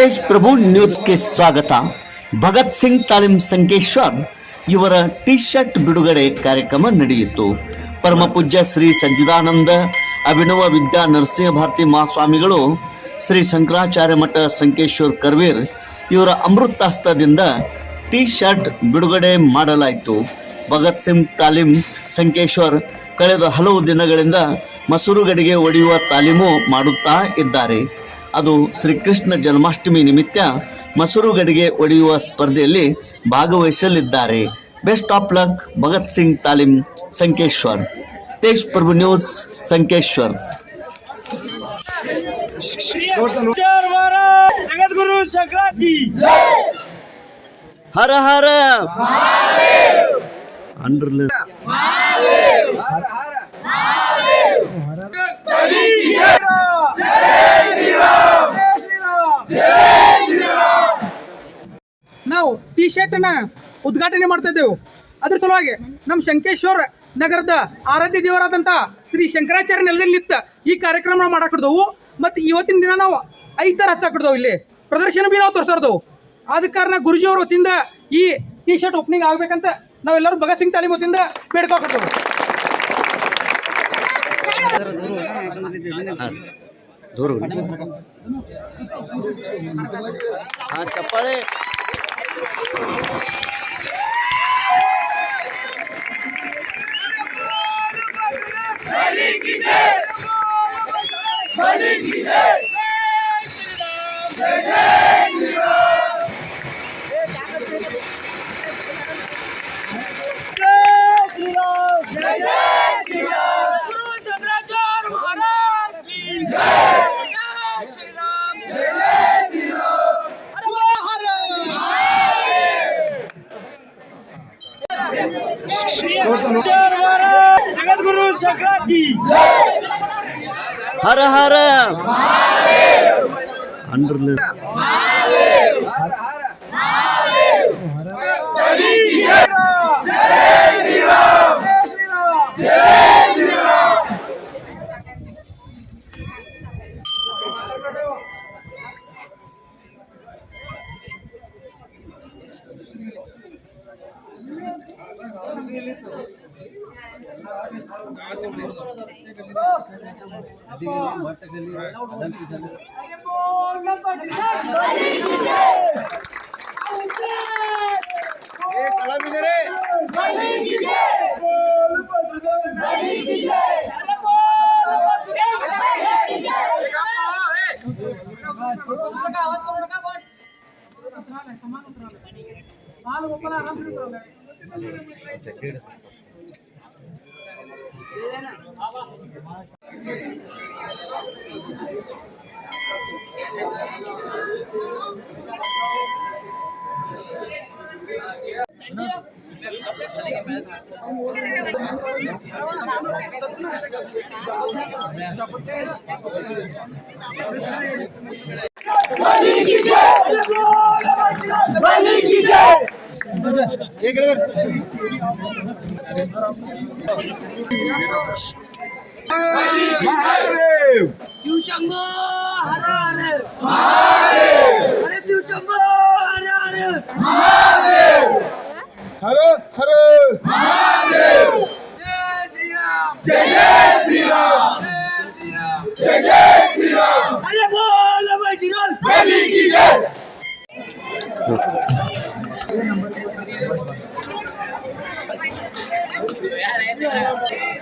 ತೇಜ್ ಪ್ರಭು ನ್ಯೂಸ್ಗೆ ಸ್ವಾಗತ. ಭಗತ್ ಸಿಂಗ್ ತಾಲೀಮ್ ಸಂಕೇಶ್ವರ್ ಇವರ ಟಿ ಶರ್ಟ್ ಬಿಡುಗಡೆ ಕಾರ್ಯಕ್ರಮ ನಡೆಯಿತು. ಪರಮ ಪೂಜ್ಯ ಶ್ರೀ ಸಜ್ಜಿದಾನಂದ ಅಭಿನವ ವಿದ್ಯಾ ನರಸಿಂಹ ಭಾರತಿ ಮಹಾಸ್ವಾಮಿಗಳು, ಶ್ರೀ ಶಂಕರಾಚಾರ್ಯ ಮಠ ಸಂಕೇಶ್ವರ್ ಕರ್ವೀರ್ ಇವರ ಅಮೃತಾಸ್ತದಿಂದ ಟಿ ಶರ್ಟ್ ಬಿಡುಗಡೆ ಮಾಡಲಾಯಿತು. ಭಗತ್ ಸಿಂಗ್ ತಾಲೀಮ್ ಸಂಕೇಶ್ವರ್ ಕಳೆದ ಹಲವು ದಿನಗಳಿಂದ ಮಸೂರುಗಡಿಗೆ ಒಡೆಯುವ ತಾಲೀಮು ಮಾಡುತ್ತಾ ಇದ್ದಾರೆ. ಅದು ಶ್ರೀಕೃಷ್ಣ ಜನ್ಮಾಷ್ಟಮಿ ನಿಮಿತ್ತ ಮಸೂರು ಗಡಿಗೆ ಒಡೆಯುವ ಸ್ಪರ್ಧೆಯಲ್ಲಿ ಭಾಗವಹಿಸಲಿದ್ದಾರೆ. Best of luck Bhagat Singh Talim Sankeshwar. Tej Prabhu news Sankeshwar. Hara Hara. Hara Hara. Shirt ಅನ್ನ ಉದ್ಘಾಟನೆ ಮಾಡ್ತಾ ಇದ್ದೇವೆ. ಅದ್ರ ಸಲುವಾಗಿ ನಮ್ಮ ಶಂಕೇಶ್ವರ ನಗರದ ಆರಾಧ್ಯ ದೇವರಾದಂಥ ಶ್ರೀ ಶಂಕರಾಚಾರ್ಯ ನೆಲದಲ್ಲಿ ನಿಂತ ಈ ಕಾರ್ಯಕ್ರಮ ಮಾಡಾಕಿಡ್ದವು ಮತ್ತು ಇವತ್ತಿನ ದಿನ ನಾವು ಐದು ಥರ ಹಚ್ಚಾಕಿಡ್ದವು ಇಲ್ಲಿ. ಪ್ರದರ್ಶನ ಭೀ ನಾವು ತೋರಿಸೋರ್ದವು ಆದ ಕಾರಣ ಗುರುಜಿಯವ್ರ ವತಿಯಿಂದ ಈ ಟಿ ಶರ್ಟ್ ಓಪನಿಂಗ್ ಆಗ್ಬೇಕಂತ ನಾವೆಲ್ಲರೂ ಭಗತ್ ಸಿಂಗ್ ತಾಲೀಮ್ ವತಿಯಿಂದ ಬೇಡ್ಕೊಳ್ತೇವೆ ದೂರ Malik gider! Malik gider! Malik gider! Hara Hara அன்று समान उतरा Balik gidecek! Balik gidecek! एक शिव शंभो हर हर। अरे शिव शंभो हर हर हर हर जय श्री राम जय श्री राम। जय श्री राम अरे बोल भाई जी बोल की जय। I'm.